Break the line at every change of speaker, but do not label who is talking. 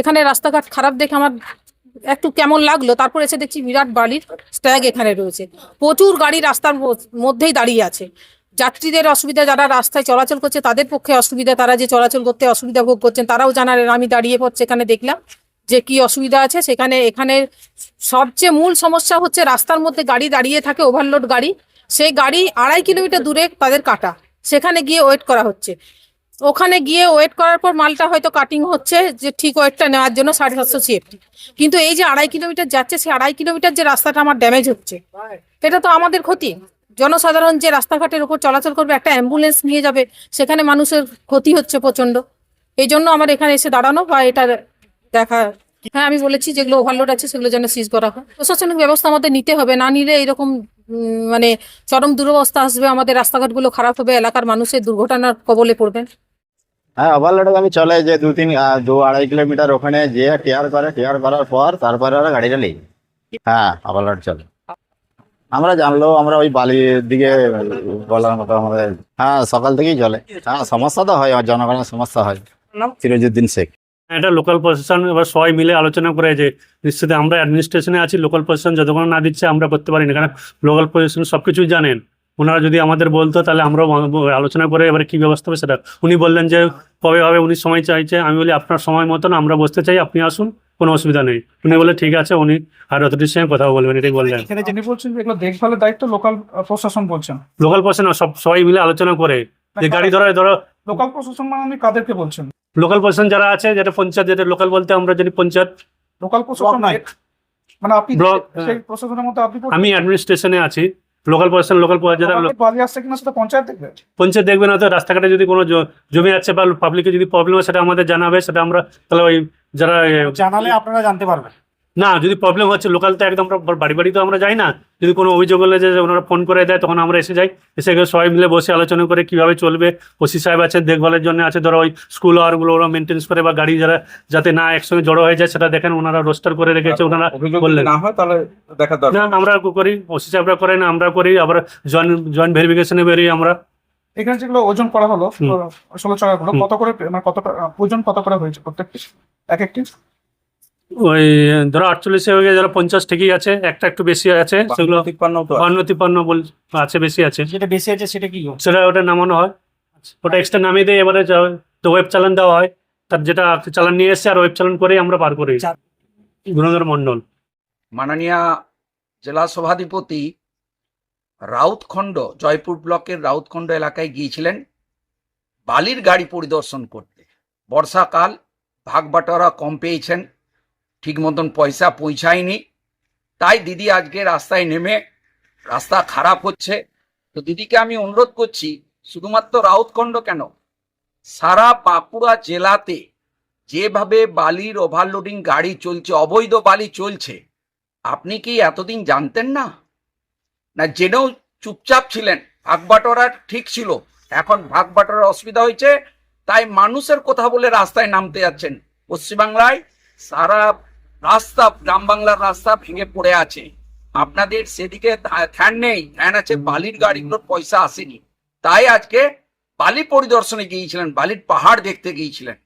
এখানে রাস্তাঘাট খারাপ দেখে আমার একটু কেমন লাগল। তারপর এসে দেখছি বিরাট বালির স্ট্যাগ এখানে রয়েছে। প্রচুর গাড়ি রাস্তার মধ্যেই দাঁড়িয়ে আছে। যাত্রীদের অসুবিধা, যারা রাস্তায় চলাচল করছে তাদের পক্ষে অসুবিধা, তারা যে চলাচল করতে অসুবিধা ভোগ করছেন তারাও জানালেন আমি দাঁড়িয়ে পড়ছে এখানে দেখলাম যে কি অসুবিধা আছে। সেখানে, এখানে সবচেয়ে মূল সমস্যা হচ্ছে রাস্তার মধ্যে গাড়ি দাঁড়িয়ে থাকে ওভারলোড গাড়ি। সেই গাড়ি আড়াই কিলোমিটার দূরে তাদের কাটা। সেখানে গিয়ে ওয়েট করা হচ্ছে। ওখানে গিয়ে ওয়েট করার পর মালটা হয়তো কাটিং হচ্ছে যে ঠিক ওয়েটটা নেওয়ার জন্য সাড়ে সাতশো সিএফটি কিন্তু এই যে আড়াই কিলোমিটার যাচ্ছে, সেই আড়াই কিলোমিটার যে রাস্তাটা আমার ড্যামেজ হচ্ছে, এটা তো আমাদের ক্ষতি। জনসাধারণ যে রাস্তাঘাটের উপর চলাচল করবে, একটা অ্যাম্বুলেন্স নিয়ে যাবে, সেখানে মানুষের ক্ষতি হচ্ছে প্রচণ্ড এই জন্য আমার এখানে এসে দাঁড়ানো বা এটা দেখা হ্যাঁ আমি বলেছি যেগুলো ওভারলোড আছে, সেগুলো যেন সিজ করা হয়। প্রশাসনিক ব্যবস্থা আমাদের নিতে হবে, না নিলে এরকম মানে চরম দুরবস্থা আসবে আমাদের রাস্তাঘাটগুলো খারাপ হবে এলাকার মানুষের দুর্ঘটনার কবলে পড়বেন
হ্যাঁ ওভারলোড আমি চলে যে দু তিন দু আড়াই কিলোমিটার ওখানে যেয়ে টিয়ার করে টিয়ার করার পর তারপরে ওরা গাড়িটা নেই হ্যাঁ ওভারলোড চলে। আমরা জানলো আমরা ওই বালির দিকে বলার মতো আমাদের হ্যাঁ সকাল থেকেই চলে। হ্যাঁ সমস্যা তো হয় জনগণের সমস্যা হয়। সিরাজউদ্দিন শেখ।
এটা লোকাল প্রশাসন এবার সবাই মিলে আলোচনা করে যে নিশ্চিত আমরা অ্যাডমিনিস্ট্রেশনে আছি লোকাল প্রশাসন যতক্ষণ না দিচ্ছে আমরা করতে পারি না কারণ লোকাল প্রশাসন সব কিছুই জানেন। ওনারা যদি আমাদের বলতো তাহলে আমরাও আলোচনা করে এবারে কি ব্যবস্থা হবে সেটা। উনি বললেন যে কবে হবে উনি সময় চাইছে। আমি বলি আপনার সময় মতন আমরা বসতে চাই আপনি আসুন কোনো অসুবিধা নেই। উনি বলে ঠিক আছে। উনি আর অথরিটির সঙ্গে কথা বলবেন এটাই বললেন।
এখানে যিনি বলছেন যে এগুলো দেখভালের দায়িত্ব লোকাল প্রশাসন বলছেন।
লোকাল প্রশাসন সব সবাই মিলে আলোচনা করে। যে গাড়ি ধরো ধরো
লোকাল প্রশাসন মানে কাদেরকে বলছেন?
লোকাল পার্সন যারা আছে যেটা পঞ্চায়েত যেটা লোকাল বলতে আমরা যদি পঞ্চায়েত।
লোকাল প্রশাসন
নাই।
মানে আপনি
ব্লক
সেই প্রশাসনের মধ্যে আপনি
আমি অ্যাডমিনিস্ট্রেশনে আছি। লোকাল প্রশাসন লোকাল যারা
বালি আসছে কিনা সেটা পঞ্চায়েত দেখবে।
পঞ্চায়েত দেখবে না তো রাস্তাঘাটে যদি কোনো জমি আছে বা পাবলিকের যদি প্রবলেম হয় সেটা আমাদের জানাবে সেটা আমরা তাহলে ওই যারা
জানালে আপনারা জানতে পারবেন।
না যদি প্রবলেম হচ্ছে লোকাল তো একদম আমরা বাড়ি বাড়ি তো আমরা যাই না যদি কোনো অভিযোগ হলে যে ওনারা ফোন করে দেয় তখন আমরা এসে যাই। এসে গিয়ে সবাই মিলে বসে আলোচনা করে কীভাবে চলবে। ওসি সাহেব আছে দেখভালের জন্য আছে ধরো ওই স্কুল আওয়ারগুলো ওরা মেনটেন্স করে বা গাড়ি যারা যাতে না একসঙ্গে জড়ো হয়ে যায় সেটা দেখেন ওনারা রোস্টার করে রেখেছে ওনারা বললেন।
না হয় তাহলে দেখা দরকার।
না আমরা করি ওসি সাহেবরা করেন আমরা করি আবার জয়েন্ট জয়েন্ট ভেরিফিকেশনে বেরিয়ে আমরা
এখানে যেগুলো ওজন করা হলো ষোলো
হুম।
কত করে মানে কত ওজন কত করে হয়েছে প্রত্যেকটি? এক একটি?
ওই ধরো আটচল্লিশে হয়ে গেছে ধরো পঞ্চাশ ঠিকই আছে একটা একটু বেশি আছে সেগুলো
তিপ্পান্ন
বান্ন তিপ্পান্ন বল আছে বেশি আছে।
যেটা বেশি আছে সেটা কি
সেটা ওটা নামানো হয়। ওটা এক্সট্রা নামিয়ে দিয়ে এবারে তো ওয়েব চালান দেওয়া হয়। তার যেটা চালান নিয়ে এসছে আর ওয়েব চালান করেই আমরা পার করি। গুণধর মন্ডল
মাননীয় জেলা সভাধিপতি রাউতখণ্ড জয়পুর ব্লকের রাউতখণ্ড এলাকায় গিয়েছিলেন বালির গাড়ি পরিদর্শন করতে। বর্ষাকাল ভাগ বাটোয়ারা কম পেয়েছেন। ঠিক মতন পয়সা পৌঁছায়নি। তাই দিদি আজকে রাস্তায় নেমে রাস্তা খারাপ হচ্ছে। তো দিদিকে আমি অনুরোধ করছি, শুধুমাত্র রাউতখণ্ড কেন? সারা বাঁকুড়া জেলাতে যেভাবে বালির ওভারলোডিং গাড়ি চলছে, অবৈধ বালি চলছে, আপনি কি এতদিন জানতেন না? না, জেনেও চুপচাপ ছিলেন, ভাগ বাটোয়ারা ঠিক ছিল, এখন ভাগ বাটোয়ারার অসুবিধা হয়েছে, তাই মানুষের কথা বলে রাস্তায় নামতে যাচ্ছেন। পশ্চিমবাংলায় সারা রাস্তা, গ্রাম বাংলার রাস্তা ভেঙে পড়ে আছে। আপনাদের সেদিকে ধ্যান নেই। ধ্যান আছে, বালির গাড়িগুলোর পয়সা আসেনি। তাই আজকে বালি পরিদর্শনে গিয়েছিলেন, বালির পাহাড় দেখতে গিয়েছিলেন।